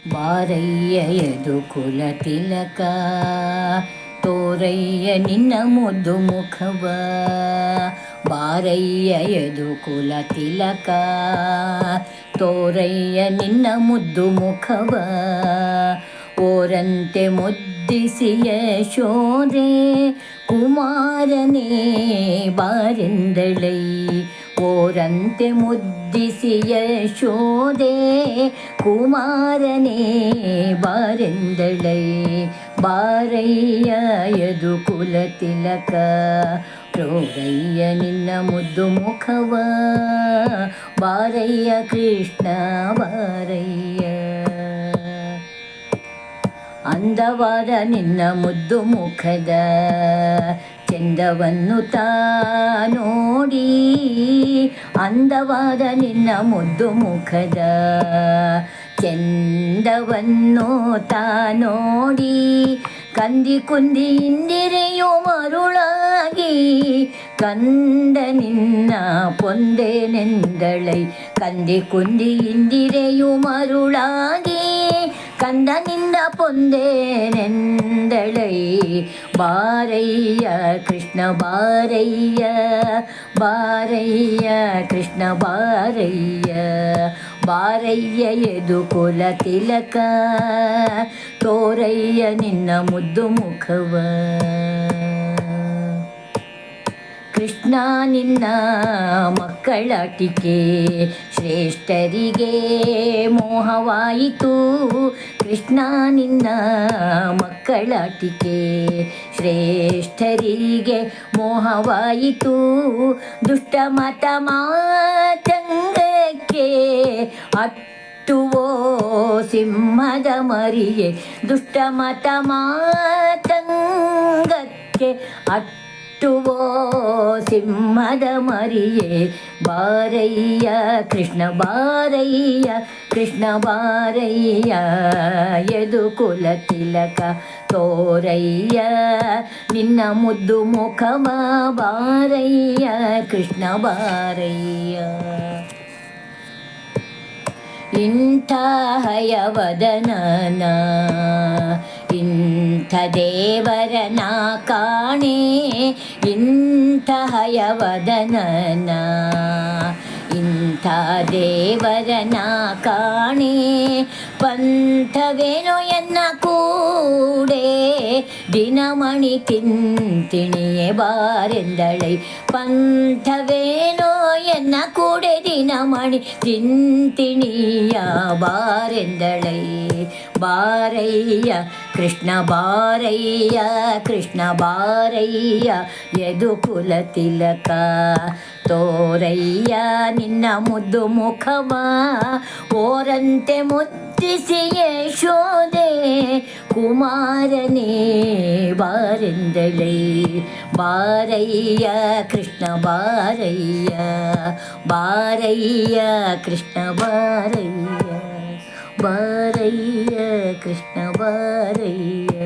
ಬಾರಯ್ಯ ಯದು ಕುಲ ತಿಲಕ ತೋರಯ್ಯ ನಿನ್ನ ಮುದ್ದು ಮುಖವ ಬಾರಯ್ಯ ಯದು ಕುಲ ತಿಲಕ ತೋರಯ್ಯ ನಿನ್ನ ಮುದ್ದು ಮುಖವ ಓರಂತೆ ಮುದ್ದಿಸಿ ಯಶೋದೆ ಕುಮಾರನೇ ಬಾರೆಂದಳೈ ಓರಂತೆ ಮುದ್ದಿಸಿ ಯಶೋದೆ ಕುಮಾರನೇ ಬಾರೆಂದಳೈ ಬಾರಯ್ಯ ಯದು ಕುಲ ತಿಲಕ ಪ್ರೋರಯ್ಯ ನಿನ್ನ ಮುದ್ದು ಮುಖವ ಬಾರಯ್ಯ ಕೃಷ್ಣ ಬಾರಯ್ಯ ಅಂದವಾದ ನಿನ್ನ ಮುದ್ದು ಮುಖದ ಚಂದವನ್ನು ತಾ ನೋಡಿ ಅಂದವಾದ ನಿನ್ನ ಮುದ್ದು ಮುಖದ ಚಂದವನ್ನು ತಾ ನೋಡಿ ಕಂದಿ ಕುಂದಿ ಇಂದಿರೆಯು ಮರುಳಾಗಿ ಕಂದ ನಿನ್ನ ಪೊಂದೆನೆಂದಳೈ ಕಂದಿ ಕುಂದಿ ಇಂದಿರೆಯು ಮರುಳಾಗಿ ಕಂದನಿಂದ ಪೊಂದೇನೆಂದಳೈ ಬಾರಯ್ಯ ಕೃಷ್ಣ ಬಾರಯ್ಯ ಬಾರಯ್ಯ ಕೃಷ್ಣ ಬಾರಯ್ಯ ಬಾರಯ್ಯ ಎದು ಕುಲ ತಿಲಕ ತೋರಯ್ಯ ನಿನ್ನ ಮುದ್ದು ಮುಖವ ಕೃಷ್ಣ ನಿನ್ನ ಮಕ್ಕಳಾಟಿಕೆ ಶ್ರೇಷ್ಠರಿಗೆ ಮೋಹವಾಯಿತು. ಕೃಷ್ಣ ನಿನ್ನ ಮಕ್ಕಳಾಟಿಕೆ ಶ್ರೇಷ್ಠರಿಗೆ ಮೋಹವಾಯಿತು. ದುಷ್ಟ ಮತ ಮಾತಂಗಕ್ಕೆ ಅಟ್ಟುವೋ ಸಿಂಹದ ಮರಿಯೇ. ದುಷ್ಟ ಮತ ಮಾತಂಗಕ್ಕೆ ಅಟ್ಟು ಹುಟ್ಟುವೋ ಸಿಂಹದ ಮರಿಯೇ ಬಾರಯ್ಯ ಕೃಷ್ಣ ಬಾರಯ್ಯ ಕೃಷ್ಣ ಬಾರಯ್ಯ ಯದು ಕುಲ ತಿಲಕ ತೋರಯ್ಯ ನಿನ್ನ ಮುದ್ದು ಮುಖವ ಬಾರಯ್ಯ ಕೃಷ್ಣ ಬಾರಯ್ಯ ಇಂಥ ಹಯವದನನ ಇಂಥ ದೇವರನ ಕಾಣೆ? ಇಂಥ ಹಯವದನನ ಇಂಥ ನಾ ಕಾಣೆ? ಪಂಥವೇನೋ ಎನ್ನ ಕೂಡೆ? ದಿನಮಣಿ ತಿಂತಿಣಿಯೇ ಬಾರೆಂದಳೈ. ಎನ್ನ ಕೂಡೆ ചിന്തിണിയ ತಿಂತಿಣಿಯ ಬಾರೆಂದಳೈ. ಬಾರಯ್ಯ, ಕೃಷ್ಣ ಬಾರಯ್ಯ ಕೃಷ್ಣ ಬಾರಯ್ಯ ಯದು ಕುಲ ತಿಲಕ. ತೋರಯ್ಯ, ನಿನ್ನ ಮುದ್ದು ಮುಖವ സൃഷ്ടിച്ച് യശോദേ കുമാരനേ ബാരന്തളേ ബാരയ്യ കൃഷ്ണ ബാരയ്യ ബാരയ്യ കൃഷ്ണ ബാരയ്യ ബാരയ്യ കൃഷ്ണ ബാരയ്യ.